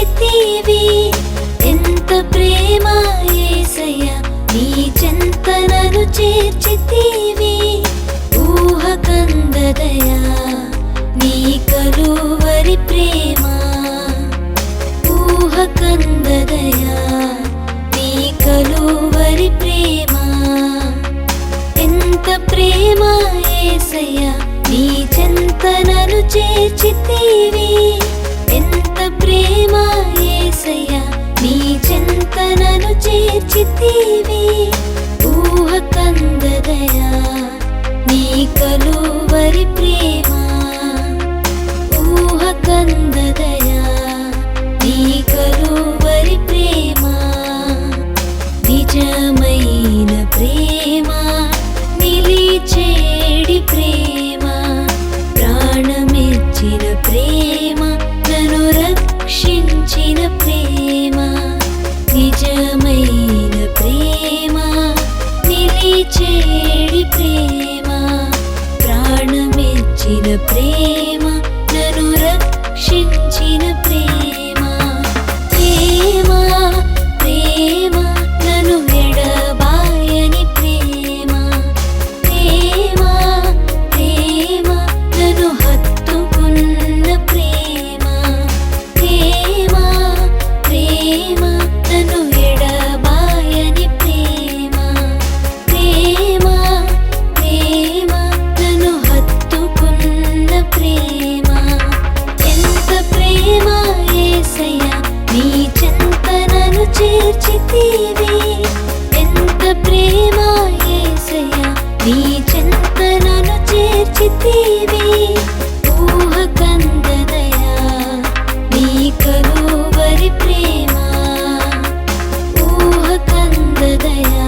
ఏసయ్యా నీ చెంతనను చేర్చితీవి ఎంత ప్రేమ ఏసయ్యా నీ చెంతనను చేర్చితీవి. ఊహ కందదయా నీ కలువరి ప్రేమ. ఊహ కందదయా. చేర్చితీవి ఊహ కందదయా నీ కలువరి ప్రేమ ఊహ కందదయా నీ కలువరి ప్రేమ నిజమైన ప్రేమ నిలిచేడి ప్రేమ ప్రాణమిచ్చిన ప్రేమ నన్ను రక్షించిన ప్రేమ నిజమైన ప్రాణమిచ్చిన ప్రేమ చేస్తీవి ఎంత ప్రేమ ఏసయ నీ చెంత నన్ను చేర్చితీవి ఊహ కందదయా నీ కలువరి ప్రేమ ఊహ కందదయా